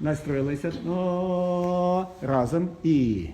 Настроїлися. Ну, разом і.